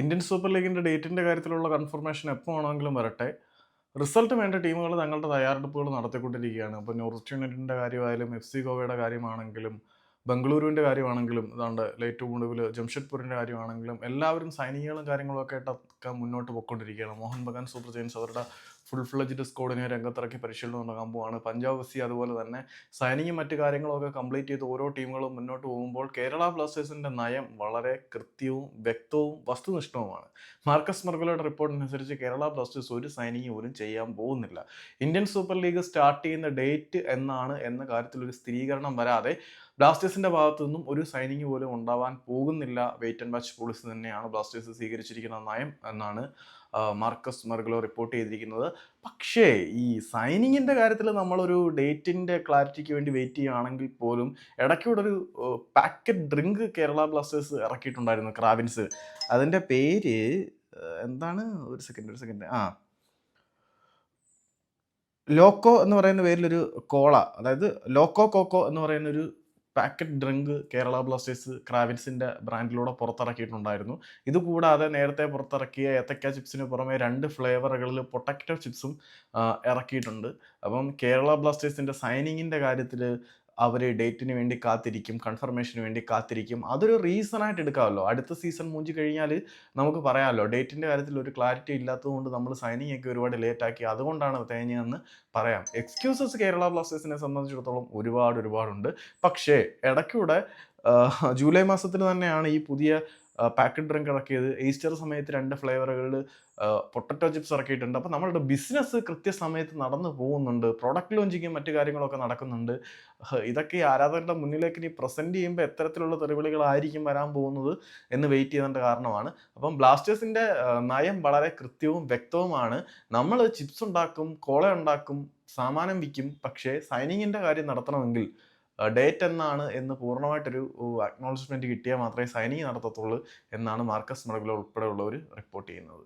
Indian super ലീഗിന്റെ ഡേറ്റിന്റെ കാര്യത്തിലുള്ള confirmation എപ്പോൾ വേണമെങ്കിലും വരട്ടെ. റിസൾട്ട് വേണ്ട ടീമുകൾ തങ്ങളുടെ തയ്യാറെടുപ്പുകൾ നടത്തിക്കൊണ്ടിരിക്കുകയാണ്. അപ്പോൾ നോർത്ത് യുണൈറ്റഡിന്റെ കാര്യമായാലും എഫ് സി ഗോവയുടെ കാര്യമാണെങ്കിലും ബംഗളൂരുവിന്റെ കാര്യമാണെങ്കിലും അതാണ്ട് ഏറ്റവും ഒടുവിൽ ജംഷഡ്പൂരിന്റെ കാര്യമാണെങ്കിലും എല്ലാവരും സൈനികങ്ങളും കാര്യങ്ങളൊക്കെ ആയിട്ടൊക്കെ മുന്നോട്ട് പോയിക്കൊണ്ടിരിക്കുകയാണ്. മോഹൻ ബഗാൻ സൂപ്പർ ജെയിൻസ് അവരുടെ ഫുൾ ഫ്ലജ്ഡ് സ്കോഡിനെ രംഗത്തിറക്കി പരിശീലനം തുടങ്ങാൻ പോവാണ് പഞ്ചാബ് എഫ് സി അതുപോലെ തന്നെ സൈനിങ്ങും മറ്റു കാര്യങ്ങളൊക്കെ കംപ്ലീറ്റ് ചെയ്ത് ഓരോ ടീമുകളും മുന്നോട്ട് പോകുമ്പോൾ കേരള ബ്ലാസ്റ്റേഴ്സിന്റെ നയം വളരെ കൃത്യവും വ്യക്തവും വസ്തുനിഷ്ഠവുമാണ്. മാർക്കസ് മർഗലയുടെ റിപ്പോർട്ടിനനുസരിച്ച് കേരള ബ്ലാസ്റ്റേഴ്സ് ഒരു സൈനിങ് പോലും ചെയ്യാൻ പോകുന്നില്ല. ഇന്ത്യൻ സൂപ്പർ ലീഗ് സ്റ്റാർട്ട് ചെയ്യുന്ന ഡേറ്റ് എന്നാണ് എന്ന കാര്യത്തിലൊരു സ്ഥിരീകരണം വരാതെ ബ്ലാസ്റ്റേഴ്സിന്റെ ഭാഗത്തു നിന്നും ഒരു സൈനിങ് പോലും ഉണ്ടാവാൻ പോകുന്നില്ല. വെയിറ്റ് ആൻഡ് വാച്ച് പോളിസി തന്നെയാണ് ബ്ലാസ്റ്റേഴ്സ് സ്വീകരിച്ചിരിക്കുന്ന നയം എന്നാണ് മാർക്കസ് മെർഗലോ റിപ്പോർട്ട് ചെയ്തിരിക്കുന്നത്. പക്ഷേ ഈ സൈനിങ്ങിന്റെ കാര്യത്തിൽ നമ്മളൊരു ഡേറ്റിന്റെ ക്ലാരിറ്റിക്ക് വേണ്ടി വെയിറ്റ് ചെയ്യുകയാണെങ്കിൽ പോലും ഇടയ്ക്കൂടെ ഒരു പാക്കറ്റ് ഡ്രിങ്ക് കേരള ബ്ലാസ്റ്റേഴ്സ് ഇറക്കിയിട്ടുണ്ടായിരുന്നു ക്രാവിൻസ് അതിന്റെ പേര് എന്താണ്? ഒരു സെക്കൻഡ് ഒരു സെക്കൻഡ് ആ. ലോക്കോ എന്ന് പറയുന്ന പേരിലൊരു കോള അതായത് ലോക്കോ കോക്കോ എന്ന് പറയുന്ന ഒരു പാക്കറ്റ് ഡ്രിങ്ക് കേരള ബ്ലാസ്റ്റേഴ്സ് ക്രാവിൻസിന്റെ ബ്രാൻഡിലൂടെ പുറത്തിറക്കിയിട്ടുണ്ടായിരുന്നു. ഇതുകൂടാതെ നേരത്തെ പുറത്തിറക്കിയ ഏത്തക്ക ചിപ്സിന് പുറമെ രണ്ട് ഫ്ലേവറുകളിൽ പൊട്ടറ്റോ ചിപ്സും ഇറക്കിയിട്ടുണ്ട്. അപ്പം കേരള ബ്ലാസ്റ്റേഴ്സിന്റെ സൈനിങ്ങിന്റെ കാര്യത്തിൽ അവർ ഡേറ്റിന് വേണ്ടി കാത്തിരിക്കും കൺഫർമേഷന് വേണ്ടി കാത്തിരിക്കും. അതൊരു റീസൺ ആയിട്ട് എടുക്കാമല്ലോ. അടുത്ത സീസൺ മൂഞ്ചി കഴിഞ്ഞാൽ നമുക്ക് പറയാമല്ലോ. ഡേറ്റിന്റെ കാര്യത്തിൽ ഒരു ക്ലാരിറ്റി ഇല്ലാത്തതുകൊണ്ട് നമ്മൾ സൈനിങ് ഒക്കെ ഒരുപാട് ലേറ്റാക്കി അതുകൊണ്ടാണ് തേഞ്ഞതെന്ന് പറയാം. എക്സ്ക്യൂസസ് കേരള ബ്ലാസ്റ്റേഴ്സിനെ സംബന്ധിച്ചിടത്തോളം ഒരുപാട് ഒരുപാടുണ്ട്. പക്ഷേ ഇടയ്ക്കൂടെ ജൂലൈ മാസത്തിൽ തന്നെയാണ് ഈ പുതിയ പാക്കറ്റ് ഡ്രിങ്ക് ഇറക്കിയത് ഈസ്റ്റർ സമയത്ത് രണ്ട് ഫ്ലേവറുകളിൽ പൊട്ടറ്റോ ചിപ്സ് ഇറക്കിയിട്ടുണ്ട്. അപ്പോൾ നമ്മളുടെ ബിസിനസ് കൃത്യസമയത്ത് നടന്നു പോകുന്നുണ്ട്. പ്രോഡക്റ്റ് ലോഞ്ചിങ്ങും മറ്റു കാര്യങ്ങളൊക്കെ നടക്കുന്നുണ്ട്. ഇതൊക്കെ ആരാധകരുടെ മുന്നിലേക്ക് ഇനി പ്രസന്റ് ചെയ്യുമ്പോൾ എത്തരത്തിലുള്ള തെറിവിളികളായിരിക്കും വരാൻ പോകുന്നത് എന്ന് വെയിറ്റ് ചെയ്തതിന്റെ കാരണമാണ്. അപ്പം ബ്ലാസ്റ്റേഴ്സിന്റെ നയം വളരെ കൃത്യവും വ്യക്തവുമാണ്. നമ്മൾ ചിപ്സ് ഉണ്ടാക്കും കോള ഉണ്ടാക്കും സാമാനം വിൽക്കും. പക്ഷേ സൈനിങ്ങിന്റെ കാര്യം നടത്തണമെങ്കിൽ ഡേറ്റ് എന്നാണ് എന്ന് പൂർണമായിട്ടൊരു അക്നോളജ്മെന്റ് കിട്ടിയാൽ മാത്രമേ സൈനിങ് നടത്തത്തുള്ളൂ എന്നാണ് മാർക്കസ് മറഗുല ഉൾപ്പെടെയുള്ളവർ റിപ്പോർട്ട് ചെയ്യുന്നത്.